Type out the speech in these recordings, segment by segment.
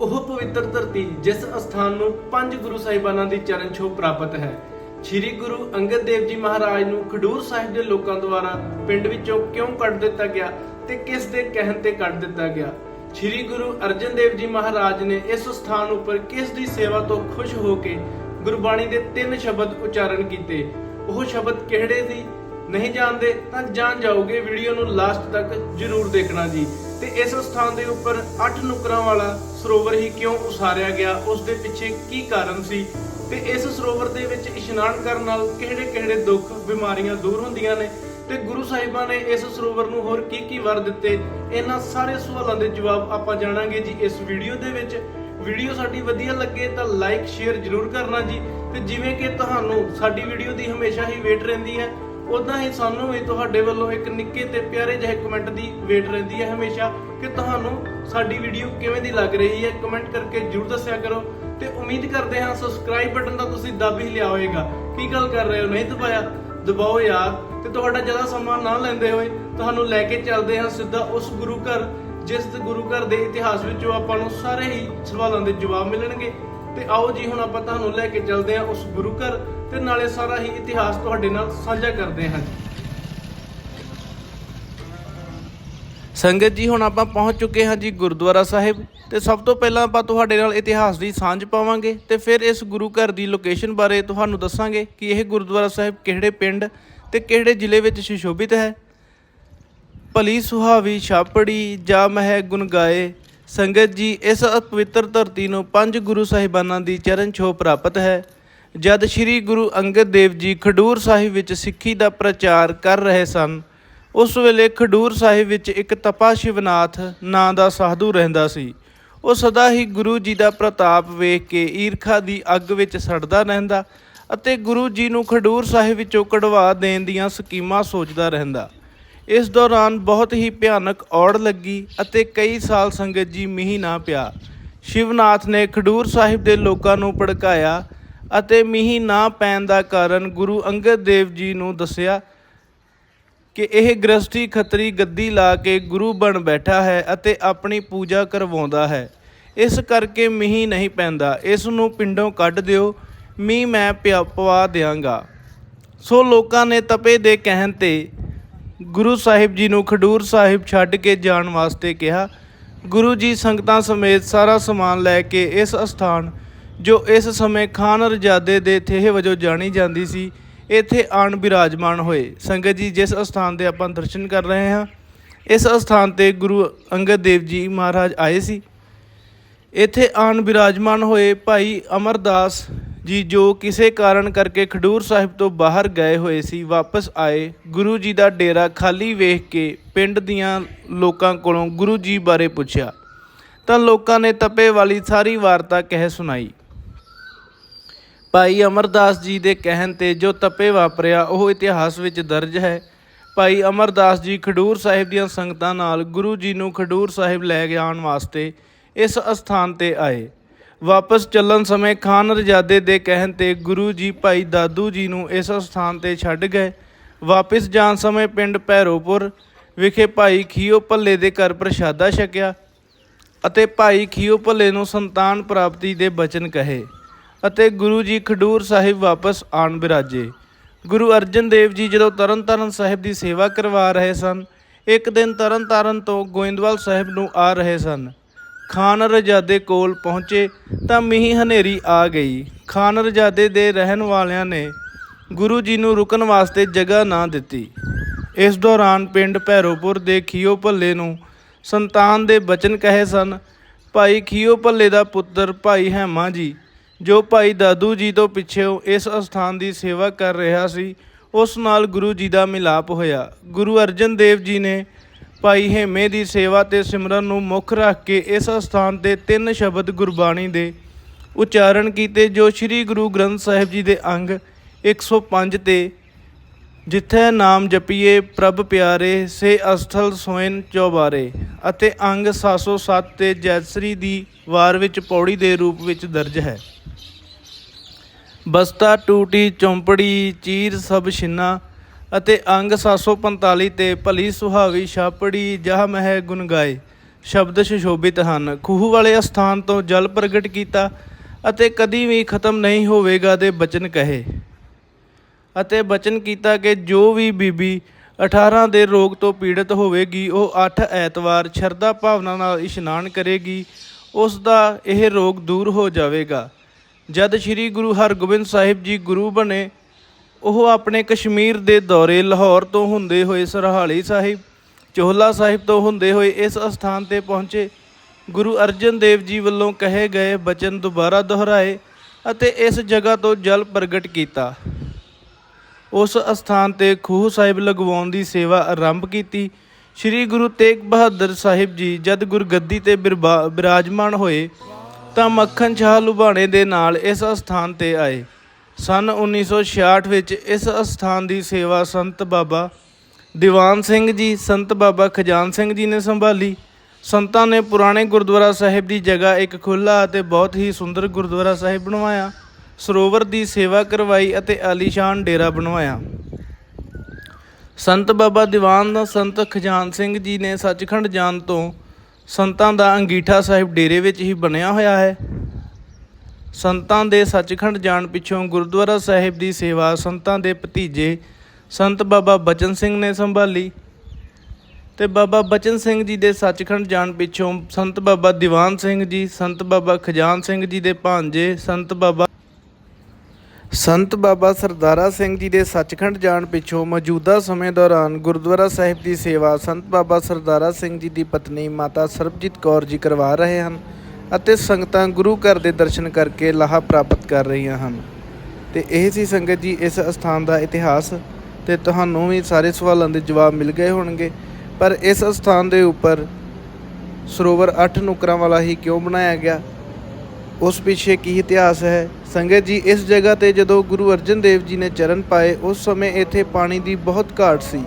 ਉਹ ਪਵਿੱਤਰ ਧਰਤੀ, ਜਿਸ ਅਸਥਾਨ ਨੂੰ ਪੰਜ ਗੁਰੂ ਸਾਹਿਬਾਨਾਂ ਦੀ ਚਰਨ ਛੋਹ ਪ੍ਰਾਪਤ ਹੈ। ਸ੍ਰੀ ਗੁਰੂ ਅੰਗਦ ਦੇਵ ਜੀ ਮਹਾਰਾਜ ਨੂੰ ਖਡੂਰ ਸਾਹਿਬ ਦੇ ਲੋਕਾਂ ਦੁਆਰਾ ਪਿੰਡ ਵਿੱਚੋਂ ਕਿਉਂ ਕੱਢ ਦਿੱਤਾ ਗਿਆ ਤੇ ਕਿਸ ਦੇ ਕਹਿਣ ਤੇ ਕੱਢ ਦਿੱਤਾ ਗਿਆ? ਸ੍ਰੀ ਗੁਰੂ ਅਰਜਨ ਦੇਵ ਜੀ ਮਹਾਰਾਜ ਨੇ ਇਸ ਸਥਾਨ ਉੱਪਰ ਕਿਸ ਦੀ ਸੇਵਾ ਤੋਂ ਖੁਸ਼ ਹੋ ਕੇ ਗੁਰਬਾਣੀ ਦੇ ਤਿੰਨ ਸ਼ਬਦ ਉਚਾਰਨ ਕੀਤੇ? ਉਹ ਸ਼ਬਦ ਕਿਹੜੇ ਸੀ? ਨਹੀਂ ਜਾਣਦੇ ਤਾਂ ਜਾਣ ਜਾਓਗੇ ਵੀਡੀਓ ਨੂੰ ਲਾਸਟ ਤੱਕ ਜਰੂਰ ਦੇਖਣਾ ਜੀ। ਤੇ ਇਸ ਸਥਾਨ ਦੇ ਉੱਪਰ 8 ਨੁਕਰਾਂ ਵਾਲਾ ਸਰੋਵਰ ਹੀ ਕਿਉਂ ਉਸਾਰਿਆ ਗਿਆ? ਉਸ ਦੇ ਪਿੱਛੇ ਕੀ ਕਾਰਨ ਸੀ? ਤੇ ਇਸ ਸਰੋਵਰ ਦੇ ਵਿੱਚ ਇਸ਼ਨਾਨ ਕਰਨ ਨਾਲ ਕਿਹੜੇ-ਕਿਹੜੇ ਦੁੱਖ, ਬਿਮਾਰੀਆਂ ਦੂਰ ਹੁੰਦੀਆਂ ਨੇ? ਤੇ ਗੁਰੂ ਸਾਹਿਬਾਂ ਨੇ ਇਸ ਸਰੋਵਰ ਨੂੰ ਹੋਰ ਕੀ ਕੀ ਵਰ ਦਿੱਤੇ? ਇਹਨਾਂ ਸਾਰੇ ਸਵਾਲਾਂ ਦੇ ਜਵਾਬ ਆਪਾਂ ਜਾਣਾਂਗੇ ਜੀ ਇਸ ਵੀਡੀਓ ਦੇ ਵਿੱਚ। ਵੀਡੀਓ ਸਾਡੀ ਵਧੀਆ ਲੱਗੇ ਤਾਂ ਲਾਈਕ, ਸ਼ੇਅਰ ਜਰੂਰ ਕਰਨਾ ਜੀ। ਤੇ ਜਿਵੇਂ ਕਿ ਤੁਹਾਨੂੰ ਸਾਡੀ ਵੀਡੀਓ ਦੀ ਹਮੇਸ਼ਾ ਹੀ ਵੇਟ ਰਹਿੰਦੀ ਹੈ ਉਦਾਂ ਹੀ ਸਾਨੂੰ ਵੀ ਤੁਹਾਡੇ ਵੱਲੋਂ ਇੱਕ ਨਿੱਕੇ ਤੇ ਪਿਆਰੇ ਜਿਹੇ ਕਮੈਂਟ ਦੀ ਵੇਟ ਰਹਿੰਦੀ ਹੈ ਹਮੇਸ਼ਾ ਕਿ ਤੁਹਾਨੂੰ ਸਾਡੀ ਵੀਡੀਓ ਕਿਵੇਂ ਦੀ ਲੱਗ ਰਹੀ ਹੈ ਕਮੈਂਟ ਕਰਕੇ ਜਰੂਰ ਦੱਸਿਆ ਕਰੋ ਤੇ ਉਮੀਦ ਕਰਦੇ ਹਾਂ ਸਬਸਕ੍ਰਾਈਬ ਬਟਨ ਤਾਂ ਤੁਸੀਂ ਦੱਬ ਹੀ ਲਿਆ ਹੋਵੇਗਾ। ਕੀ ਗੱਲ ਕਰ ਰਹੇ ਹੋ? ਨਹੀਂ ਦਬਾਇਆ? ਦਬਾਓ ਯਾਰ। ਤੇ ਤੁਹਾਡਾ ਜ਼ਿਆਦਾ ਸਮਾਂ ਨਾ ਲੈਂਦੇ ਹੋਏ ਤੁਹਾਨੂੰ ਲੈ ਕੇ ਚੱਲਦੇ ਹਾਂ ਸਿੱਧਾ ਉਸ ਗੁਰੂ ਘਰ, ਜਿਸ ਗੁਰੂ ਘਰ ਦੇ ਇਤਿਹਾਸ ਵਿੱਚੋਂ ਆਪਾਂ ਨੂੰ ਸਾਰੇ ਹੀ ਸਵਾਲਾਂ ਦੇ ਜਵਾਬ ਮਿਲਣਗੇ। ਤੇ ਆਓ ਜੀ, ਹੁਣ ਆਪਾਂ ਤੁਹਾਨੂੰ ਲੈ ਕੇ ਚੱਲਦੇ ਹਾਂ ਉਸ ਗੁਰੂ ਘਰ ਤੇ ਨਾਲੇ ਸਾਰਾ ਹੀ ਇਤਿਹਾਸ ਤੁਹਾਡੇ ਨਾਲ ਸਾਂਝਾ ਕਰਦੇ ਹਾਂ। ਸੰਗਤ ਜੀ, ਹੁਣ ਆਪਾਂ ਪਹੁੰਚ ਚੁੱਕੇ ਹਾਂ ਜੀ ਗੁਰਦੁਆਰਾ ਸਾਹਿਬ ਤੇ ਸਭ ਤੋਂ ਪਹਿਲਾਂ ਆਪਾਂ ਤੁਹਾਡੇ ਨਾਲ ਇਤਿਹਾਸ ਦੀ ਸਾਂਝ ਪਾਵਾਂਗੇ ਤੇ ਫਿਰ ਇਸ ਗੁਰੂ ਘਰ ਦੀ ਲੋਕੇਸ਼ਨ ਬਾਰੇ ਤੁਹਾਨੂੰ ਦੱਸਾਂਗੇ ਕਿ ਇਹ ਗੁਰਦੁਆਰਾ ਸਾਹਿਬ ਕਿਹੜੇ ਪਿੰਡ ਤੇ ਕਿਹੜੇ ਜ਼ਿਲ੍ਹੇ ਵਿੱਚ ਸੁਸ਼ੋਭਿਤ ਹੈ। ਭਲੀ ਸੁਹਾਵੀ ਛਾਪੜੀ ਜਾ ਮਹਿ ਗੁਣ ਗਾਏ ਸੰਗਤ ਜੀ, ਇਸ ਪਵਿੱਤਰ ਧਰਤੀ ਨੂੰ ਪੰਜ ਗੁਰੂ ਸਾਹਿਬਾਨਾਂ ਦੀ ਚਰਨ ਛੋਹ ਪ੍ਰਾਪਤ ਹੈ। ਜਦ ਸ੍ਰੀ ਗੁਰੂ ਅੰਗਦ ਦੇਵ ਜੀ ਖਡੂਰ ਸਾਹਿਬ ਵਿੱਚ ਸਿੱਖੀ ਦਾ ਪ੍ਰਚਾਰ ਕਰ ਰਹੇ ਸਨ, ਉਸ ਵੇਲੇ ਖਡੂਰ ਸਾਹਿਬ ਵਿੱਚ ਇੱਕ ਤਪਾ ਸ਼ਿਵਨਾਥ ਨਾਂ ਦਾ ਸਾਧੂ ਰਹਿੰਦਾ ਸੀ। ਉਹ ਸਦਾ ਹੀ ਗੁਰੂ ਜੀ ਦਾ ਪ੍ਰਤਾਪ ਵੇਖ ਕੇ ਈਰਖਾ ਦੀ ਅੱਗ ਵਿੱਚ ਸੜਦਾ ਰਹਿੰਦਾ ਅਤੇ ਗੁਰੂ ਜੀ ਨੂੰ ਖਡੂਰ ਸਾਹਿਬ ਵਿੱਚੋਂ ਕਢਵਾ ਦੇਣ ਦੀਆਂ ਸਕੀਮਾਂ ਸੋਚਦਾ ਰਹਿੰਦਾ। ਇਸ ਦੌਰਾਨ ਬਹੁਤ ਹੀ ਭਿਆਨਕ ਔੜ ਲੱਗੀ ਅਤੇ ਕਈ ਸਾਲ ਸੰਗਤ ਜੀ ਮੀਂਹ ਨਾ ਪਿਆ। ਸ਼ਿਵਨਾਥ ਨੇ ਖਡੂਰ ਸਾਹਿਬ ਦੇ ਲੋਕਾਂ ਨੂੰ ਭੜਕਾਇਆ ਅਤੇ ਮੀਂਹ ਨਾ ਪੈਣ ਦਾ ਕਾਰਨ ਗੁਰੂ ਅੰਗਦ ਦੇਵ ਜੀ ਨੂੰ ਦੱਸਿਆ ਕਿ ਇਹ ਗ੍ਰਸਤੀ ਖੱਤਰੀ ਗੱਦੀ ਲਾ ਕੇ ਗੁਰੂ ਬਣ ਬੈਠਾ ਹੈ ਅਤੇ ਆਪਣੀ ਪੂਜਾ ਕਰਵਾਉਂਦਾ ਹੈ। ਇਸ ਕਰਕੇ ਮੀਂਹ ਨਹੀਂ ਪੈਂਦਾ। ਇਸ ਨੂੰ ਪਿੰਡੋਂ ਕੱਢ ਦਿਓ। ਮੀਂਹ ਮੈਂ ਪਿਆ ਪਵਾ ਦਿਆਂਗਾ। ਸੋ ਲੋਕਾਂ ਨੇ ਤਪੇ ਦੇ ਕਹਿਣ ਤੇ ਗੁਰੂ ਸਾਹਿਬ ਜੀ ਨੂੰ ਖਡੂਰ ਸਾਹਿਬ ਛੱਡ ਕੇ ਜਾਣ ਵਾਸਤੇ ਕਿਹਾ। ਗੁਰੂ ਜੀ ਸੰਗਤਾਂ ਸਮੇਤ ਸਾਰਾ ਸਮਾਨ ਲੈ ਕੇ ਇਸ ਅਸਥਾਨ, ਜੋ ਇਸ ਸਮੇਂ ਖਾਨ ਰਜਾਦੇ ਦੇ ਥੇਹ ਵਜੋਂ ਜਾਣੀ ਜਾਂਦੀ ਸੀ, ਇੱਥੇ ਆਣ ਬਿਰਾਜਮਾਨ ਹੋਏ। ਸੰਗਤ ਜੀ ਜਿਸ ਅਸਥਾਨ ਦੇ ਆਪਾਂ ਦਰਸ਼ਨ ਕਰ ਰਹੇ ਹਾਂ, ਇਸ ਅਸਥਾਨ ਤੇ ਗੁਰੂ ਅੰਗਦ ਦੇਵ ਜੀ ਮਹਾਰਾਜ ਆਏ ਸੀ। ਇੱਥੇ ਆਣ ਬਿਰਾਜਮਾਨ ਹੋਏ ਭਾਈ ਅਮਰਦਾਸ ਜੀ, ਜੋ ਕਿਸੇ ਕਾਰਨ ਕਰਕੇ ਖਡੂਰ ਸਾਹਿਬ ਤੋਂ ਬਾਹਰ ਗਏ ਹੋਏ ਸੀ, ਵਾਪਸ ਆਏ, ਗੁਰੂ ਜੀ ਦਾ ਡੇਰਾ ਖਾਲੀ ਵੇਖ ਕੇ ਪਿੰਡ ਦੀਆਂ ਲੋਕਾਂ ਕੋਲੋਂ ਗੁਰੂ ਜੀ ਬਾਰੇ ਪੁੱਛਿਆ। ਤਾਂ ਲੋਕਾਂ ਨੇ ਤਪੇ ਵਾਲੀ ਸਾਰੀ ਵਾਰਤਾ ਕਹਿ ਸੁਣਾਈ। ਭਾਈ ਅਮਰਦਾਸ ਜੀ ਦੇ ਕਹਿਣ ਤੇ ਜੋ ਤਪੇ ਵਾਪਰਿਆ, ਉਹ ਇਤਿਹਾਸ ਵਿੱਚ ਦਰਜ ਹੈ। ਭਾਈ ਅਮਰਦਾਸ ਜੀ ਖਡੂਰ ਸਾਹਿਬ ਦੀਆਂ ਸੰਗਤਾਂ ਨਾਲ ਗੁਰੂ ਜੀ ਨੂੰ ਖਡੂਰ ਸਾਹਿਬ ਲੈ ਜਾਣ ਵਾਸਤੇ ਇਸ ਅਸਥਾਨ ਤੇ ਆਏ। ਵਾਪਸ ਚੱਲਣ ਸਮੇਂ ਖਾਨ ਰਜਾਦੇ ਦੇ ਕਹਿਣ ਤੇ ਗੁਰੂ ਜੀ ਭਾਈ ਦਾਦੂ ਜੀ ਨੂੰ ਇਸ ਸਥਾਨ ਤੇ ਛੱਡ ਗਏ। ਵਾਪਸ ਜਾਣ ਸਮੇਂ ਪਿੰਡ ਭੈਰੋਪੁਰ ਵਿਖੇ ਭਾਈ ਖੀਓ ਭੱਲੇ ਦੇ ਘਰ ਪ੍ਰਸ਼ਾਦਾ ਛਕਿਆ ਅਤੇ ਭਾਈ ਖੀਓ ਭੱਲੇ ਨੂੰ ਸੰਤਾਨ ਪ੍ਰਾਪਤੀ ਦੇ ਬਚਨ ਕਹੇ ਅਤੇ ਗੁਰੂ ਜੀ ਖਡੂਰ ਸਾਹਿਬ ਵਾਪਸ ਆਣ ਬਿਰਾਜੇ। ਗੁਰੂ ਅਰਜਨ ਦੇਵ ਜੀ ਜਦੋਂ ਤਰਨਤਾਰਨ ਸਾਹਿਬ ਦੀ ਸੇਵਾ ਕਰਵਾ ਰਹੇ ਸਨ, ਇੱਕ ਦਿਨ ਤਰਨਤਾਰਨ ਤੋਂ ਗੋਇੰਦਵਾਲ ਸਾਹਿਬ ਨੂੰ ਆ ਰਹੇ ਸਨ। ਖਾਨ ਰਜਾਦੇ ਕੋਲ ਪਹੁੰਚੇ ਤਾਂ ਮੀਂਹ ਹਨੇਰੀ ਆ ਗਈ। ਖਾਨ ਰਜਾਦੇ ਦੇ ਰਹਿਣ ਵਾਲਿਆਂ ਨੇ ਗੁਰੂ ਜੀ ਨੂੰ ਰੁਕਣ ਵਾਸਤੇ ਜਗ੍ਹਾ ਨਾ ਦਿੱਤੀ। ਇਸ ਦੌਰਾਨ ਪਿੰਡ ਭੈਰੋਪੁਰ ਦੇ ਖੀਓ ਭੱਲੇ ਨੂੰ ਸੰਤਾਨ ਦੇ ਬਚਨ ਕਹੇ ਸਨ, ਭਾਈ ਖੀਓ ਭੱਲੇ ਦਾ ਪੁੱਤਰ ਭਾਈ ਹੈਮਾ ਜੀ, ਜੋ ਭਾਈ ਦਾਦੂ ਜੀ ਤੋਂ ਪਿੱਛੇੋਂ ਇਸ ਅਸਥਾਨ ਦੀ ਸੇਵਾ ਕਰ ਰਿਹਾ ਸੀ, ਉਸ ਨਾਲ ਗੁਰੂ ਜੀ ਦਾ ਮਿਲਾਪ ਹੋਇਆ। ਗੁਰੂ ਅਰਜਨ ਦੇਵ ਜੀ ਨੇ ਭਾਈ ਹੇਮੇ ਦੀ ਸੇਵਾ ਤੇ ਸਿਮਰਨ ਨੂੰ ਮੁੱਖ ਰੱਖ ਕੇ ਇਸ ਅਸਥਾਨ ਤੇ ਤਿੰਨ ਸ਼ਬਦ ਗੁਰਬਾਣੀ ਦੇ ਉਚਾਰਨ ਕੀਤੇ, ਜੋ ਸ੍ਰੀ ਗੁਰੂ ਗ੍ਰੰਥ ਸਾਹਿਬ ਜੀ ਦੇ ਅੰਗ 105 ਤੇ, ਜਿੱਥੇ ਨਾਮ ਜਪੀਏ, ਪ੍ਰਭ ਪਿਆਰੇ, ਸੇ ਅਸਥਲ ਸੋਇਨ ਚੌਬਾਰੇ ਅਤੇ ਅੰਗ 707 ਤੇ ਜੈਸਰੀ ਦੀ ਵਾਰ ਵਿੱਚ ਪੌੜੀ ਦੇ ਰੂਪ ਵਿੱਚ ਦਰਜ ਹੈ। ਬਸਤਾ, ਟੂਟੀ, ਚੌਂਪੜੀ, ਚੀਰ ਸਭ ਛਿੰਨਾ ਅਤੇ ਅੰਗ 745 ਤੇ ਭਲੀ ਸੁਹਾਵੀ ਛਾਪੜੀ ਜਹ ਮਹਿ ਗੁਣ ਗਾਏ। ਸ਼ਬਦ ਸੁਸ਼ੋਭਿਤ ਹਨ। ਖੂਹ ਵਾਲੇ ਅਸਥਾਨ ਤੋਂ ਜਲ ਪ੍ਰਗਟ ਕੀਤਾ ਅਤੇ ਕਦੀ ਵੀ ਖਤਮ ਨਹੀਂ ਹੋਵੇਗਾ ਦੇ ਬਚਨ ਕਹੇ। ਅਤੇ ਬਚਨ ਕੀਤਾ ਕਿ ਜੋ ਵੀ ਬੀਬੀ 18 ਦੇ ਰੋਗ ਤੋਂ ਪੀੜਤ ਹੋਵੇਗੀ, ਉਹ 8 ਐਤਵਾਰ ਸ਼ਰਧਾ ਭਾਵਨਾ ਨਾਲ ਇਸ਼ਨਾਨ ਕਰੇਗੀ, ਉਸ ਦਾ ਇਹ ਰੋਗ ਦੂਰ ਹੋ ਜਾਵੇਗਾ। ਜਦ ਸ੍ਰੀ ਗੁਰੂ ਹਰਗੋਬਿੰਦ ਸਾਹਿਬ ਜੀ ਗੁਰੂ ਬਣੇ ਉਹ ਆਪਣੇ ਕਸ਼ਮੀਰ ਦੇ ਦੌਰੇ ਲਾਹੌਰ ਤੋਂ ਹੁੰਦੇ ਹੋਏ ਸਰਹਾਲੀ ਸਾਹਿਬ, ਚੋਹਲਾ ਸਾਹਿਬ ਤੋਂ ਹੁੰਦੇ ਹੋਏ ਇਸ ਅਸਥਾਨ ਤੇ ਪਹੁੰਚੇ। ਗੁਰੂ ਅਰਜਨ ਦੇਵ ਜੀ ਵੱਲੋਂ ਕਹੇ ਗਏ ਬਚਨ ਦੁਬਾਰਾ ਦੁਹਰਾਏ ਅਤੇ ਇਸ ਜਗ੍ਹਾ ਤੋਂ ਜਲ ਪ੍ਰਗਟ ਕੀਤਾ। ਉਸ ਅਸਥਾਨ ਤੇ ਖੂਹ ਸਾਹਿਬ ਲਗਵਾਉਣ ਦੀ ਸੇਵਾ ਆਰੰਭ ਕੀਤੀ। ਸ੍ਰੀ ਗੁਰੂ ਤੇਗ ਬਹਾਦਰ ਸਾਹਿਬ ਜੀ ਜਦ ਗੁਰਗੱਦੀ ਤੇ ਬਿਰਬਾ- ਬਿਰਾਜਮਾਨ ਹੋਏ ਤਾਂ ਮੱਖਣ ਸ਼ਾਹ ਲੁਬਾਣੇ ਦੇ ਨਾਲ ਇਸ ਅਸਥਾਨ ਤੇ ਆਏ। ਸਨ 1966 ਵਿੱਚ ਇਸ ਅਸਥਾਨ ਦੀ ਸੇਵਾ ਸੰਤ ਬਾਬਾ ਦੀਵਾਨ ਸਿੰਘ ਜੀ, ਸੰਤ ਬਾਬਾ ਖਜਾਨ ਸਿੰਘ ਜੀ ਨੇ ਸੰਭਾਲੀ। ਸੰਤਾਂ ਨੇ ਪੁਰਾਣੇ ਗੁਰਦੁਆਰਾ ਸਾਹਿਬ ਦੀ ਜਗ੍ਹਾ ਇੱਕ ਖੁੱਲ੍ਹਾ ਅਤੇ ਬਹੁਤ ਹੀ ਸੁੰਦਰ ਗੁਰਦੁਆਰਾ ਸਾਹਿਬ ਬਣਵਾਇਆ। ਸਰੋਵਰ ਦੀ ਸੇਵਾ ਕਰਵਾਈ ਅਤੇ ਆਲੀਸ਼ਾਨ ਡੇਰਾ ਬਣਵਾਇਆ। ਸੰਤ ਬਾਬਾ ਦੀਵਾਨ ਸੰਤ ਖਜਾਨ ਸਿੰਘ ਜੀ ਨੇ ਸੱਚਖੰਡ ਜਾਣ ਤੋਂ ਸੰਤਾਂ ਦਾ ਅੰਗੀਠਾ ਸਾਹਿਬ ਡੇਰੇ ਵਿੱਚ ਹੀ ਬਣਿਆ ਹੋਇਆ ਹੈ। ਸੰਤਾਂ ਦੇ ਸੱਚਖੰਡ ਜਾਣ ਪਿੱਛੋਂ ਗੁਰਦੁਆਰਾ ਸਾਹਿਬ ਦੀ ਸੇਵਾ ਸੰਤਾਂ ਦੇ ਭਤੀਜੇ ਸੰਤ ਬਾਬਾ ਬਚਨ ਸਿੰਘ ਨੇ ਸੰਭਾਲੀ ਤੇ ਬਾਬਾ ਬਚਨ ਸਿੰਘ ਜੀ ਦੇ ਸੱਚਖੰਡ ਜਾਣ ਪਿੱਛੋਂ ਸੰਤ ਬਾਬਾ ਦੀਵਾਨ ਸਿੰਘ ਜੀ, ਸੰਤ ਬਾਬਾ ਖਜਾਨ ਸਿੰਘ ਜੀ ਦੇ ਭਾਂਜੇ ਸੰਤ ਬਾਬਾ ਸੰਤ ਬਾਬਾ ਸਰਦਾਰਾ ਸਿੰਘ ਜੀ ਦੇ ਸੱਚਖੰਡ ਜਾਣ ਪਿੱਛੋਂ ਮੌਜੂਦਾ ਸਮੇਂ ਦੌਰਾਨ ਗੁਰਦੁਆਰਾ ਸਾਹਿਬ ਦੀ ਸੇਵਾ ਸੰਤ ਬਾਬਾ ਸਰਦਾਰਾ ਸਿੰਘ ਜੀ ਦੀ ਪਤਨੀ ਮਾਤਾ ਸਰਬਜੀਤ ਕੌਰ ਜੀ ਕਰਵਾ ਰਹੇ ਹਨ। ਅਤੇ ਸੰਗਤਾਂ ਗੁਰੂ ਘਰ ਦੇ ਦਰਸ਼ਨ ਕਰਕੇ ਲਾਹਾ ਪ੍ਰਾਪਤ ਕਰ ਰਹੀਆਂ ਹਨ। ਤੇ ਇਹ ਸੀ ਸੰਗਤ ਜੀ, ਇਸ ਅਸਥਾਨ ਦਾ ਇਤਿਹਾਸ ਤੇ ਤੁਹਾਨੂੰ ਵੀ ਸਾਰੇ ਸਵਾਲਾਂ ਦੇ ਜਵਾਬ ਮਿਲ ਗਏ ਹੋਣਗੇ। ਪਰ ਇਸ ਅਸਥਾਨ ਦੇ ਉੱਪਰ ਸਰੋਵਰ 8 ਨੁਕਰਾਂ ਵਾਲਾ ਹੀ ਕਿਉਂ ਬਣਾਇਆ ਗਿਆ? ਉਸ ਪਿੱਛੇ ਕੀ ਇਤਿਹਾਸ ਹੈ? ਸੰਗਤ ਜੀ, ਇਸ ਜਗ੍ਹਾ ਤੇ ਜਦੋਂ ਗੁਰੂ ਅਰਜਨ ਦੇਵ ਜੀ ਨੇ ਚਰਨ ਪਾਏ, ਉਸ ਸਮੇਂ ਇੱਥੇ ਪਾਣੀ ਦੀ ਬਹੁਤ ਘਾਟ ਸੀ।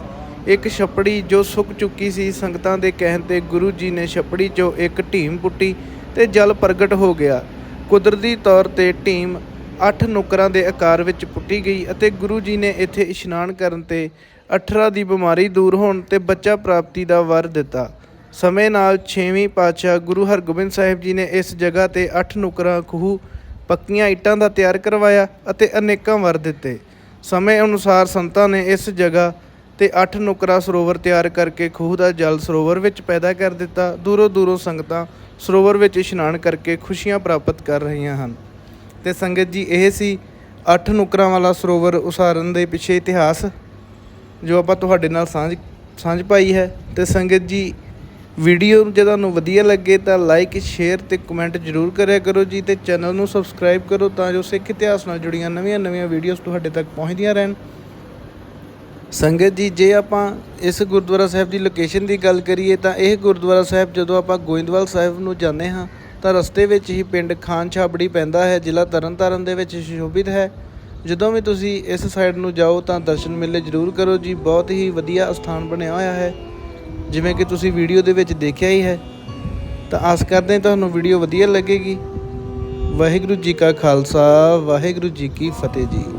ਇੱਕ ਛੱਪੜੀ ਜੋ ਸੁੱਕ ਚੁੱਕੀ ਸੀ, ਸੰਗਤਾਂ ਦੇ ਕਹਿਣ ਤੇ ਗੁਰੂ ਜੀ ਨੇ ਛੱਪੜੀ 'ਚੋਂ ਇੱਕ ਢੀਮ ਪੁੱਟੀ ਤੇ ਜਲ ਪ੍ਰਗਟ ਹੋ ਗਿਆ। ਕੁਦਰਤੀ ਤੌਰ ਤੇ ਟੀਮ ਅੱਠ ਨੁਕਰਾਂ ਦੇ ਆਕਾਰ ਵਿੱਚ ਪੁੱਟੀ ਗਈ ਅਤੇ ਗੁਰੂ ਜੀ ਨੇ ਇੱਥੇ ਇਸ਼ਨਾਨ ਕਰਨ ਤੇ 18 ਦੀ ਬਿਮਾਰੀ ਦੂਰ ਹੋਣ ਤੇ ਬੱਚਾ ਪ੍ਰਾਪਤੀ ਦਾ ਵਰ ਦਿੱਤਾ। ਸਮੇਂ ਨਾਲ 6ਵੀਂ ਪਾਤਸ਼ਾਹ ਗੁਰੂ ਹਰਗੋਬਿੰਦ ਸਾਹਿਬ ਜੀ ਨੇ ਇਸ ਜਗ੍ਹਾ ਤੇ ਅੱਠ ਨੁਕਰਾਂ, ਖੂਹ, ਪੱਕੀਆਂ ਇੱਟਾਂ ਦਾ ਤਿਆਰ ਕਰਵਾਇਆ ਅਤੇ ਅਨੇਕਾਂ ਵਰ ਦਿੱਤੇ। ਸਮੇਂ ਅਨੁਸਾਰ ਸੰਤਾਂ ਨੇ ਇਸ ਜਗ੍ਹਾ ਤੇ 8 ਨੁਕਰਾ ਸਰੋਵਰ ਤਿਆਰ ਕਰਕੇ ਖੂਹ ਦਾ ਜਲ ਸਰੋਵਰ ਵਿੱਚ ਪੈਦਾ ਕਰ ਦਿੱਤਾ। ਦੂਰੋਂ ਦੂਰੋਂ ਸੰਗਤਾਂ ਸਰੋਵਰ ਵਿੱਚ ਇਸ਼ਨਾਨ ਕਰਕੇ ਖੁਸ਼ੀਆਂ ਪ੍ਰਾਪਤ ਕਰ ਰਹੀਆਂ ਹਨ। ਤੇ ਸੰਗਤ ਜੀ, ਇਹ ਸੀ ਅੱਠ ਨੁਕਰਾਂ ਵਾਲਾ ਸਰੋਵਰ ਉਸਾਰਨ ਦੇ ਪਿੱਛੇ ਇਤਿਹਾਸ, ਜੋ ਆਪਾਂ ਤੁਹਾਡੇ ਨਾਲ ਸਾਂਝ ਸਾਂਝ ਪਾਈ ਹੈ। ਤੇ ਸੰਗਤ ਜੀ, ਵੀਡੀਓ ਜੇ ਤੁਹਾਨੂੰ ਵਧੀਆ ਲੱਗੇ ਤਾਂ ਲਾਈਕ ਸ਼ੇਅਰ ਤੇ ਕਮੈਂਟ ਜ਼ਰੂਰ ਕਰਿਆ ਕਰੋ ਜੀ ਤੇ ਚੈਨਲ ਨੂੰ ਸਬਸਕ੍ਰਾਈਬ ਕਰੋ ਤਾਂ ਜੋ ਸਿੱਖ ਇਤਿਹਾਸ ਨਾਲ ਜੁੜੀਆਂ ਨਵੀਆਂ-ਨਵੀਆਂ ਵੀਡੀਓਜ਼ ਤੁਹਾਡੇ ਤੱਕ ਪਹੁੰਚਦੀਆਂ ਰਹਿਣ। ਸੰਗਤ ਜੀ, ਜੇ ਆਪਾਂ ਇਸ ਗੁਰਦੁਆਰਾ ਸਾਹਿਬ ਦੀ ਲੋਕੇਸ਼ਨ ਦੀ ਗੱਲ ਕਰੀਏ ਤਾਂ ਇਹ ਗੁਰਦੁਆਰਾ ਸਾਹਿਬ ਜਦੋਂ ਆਪਾਂ ਗੋਇੰਦਵਾਲ ਸਾਹਿਬ ਨੂੰ ਜਾਂਦੇ ਹਾਂ, ਤਾਂ ਰਸਤੇ ਵਿੱਚ ਹੀ ਪਿੰਡ ਖਾਨ ਛਾਬੜੀ ਪੈਂਦਾ ਹੈ, ਜ਼ਿਲ੍ਹਾ ਤਰਨਤਾਰਨ ਦੇ ਵਿੱਚ ਸੁਸ਼ੋਭਿਤ ਹੈ। ਜਦੋਂ ਵੀ ਤੁਸੀਂ ਇਸ ਸਾਈਡ ਨੂੰ ਜਾਓ ਤਾਂ ਦਰਸ਼ਨ ਮੇਲੇ ਜ਼ਰੂਰ ਕਰੋ ਜੀ, ਬਹੁਤ ਹੀ ਵਧੀਆ ਸਥਾਨ ਬਣਿਆ ਹੋਇਆ ਹੈ। ਜਿਵੇਂ ਕਿ ਤੁਸੀਂ ਵੀਡੀਓ ਦੇ ਵਿੱਚ ਦੇਖਿਆ ਹੀ ਹੈ। ਤਾਂ ਆਸ ਕਰਦੇ ਹਾਂ ਤੁਹਾਨੂੰ ਵੀਡੀਓ ਵਧੀਆ ਲੱਗੇਗੀ। ਵਾਹਿਗੁਰੂ ਜੀ ਕਾ ਖਾਲਸਾ, ਵਾਹਿਗੁਰੂ ਜੀ ਕੀ ਫਤਿਹ ਜੀ।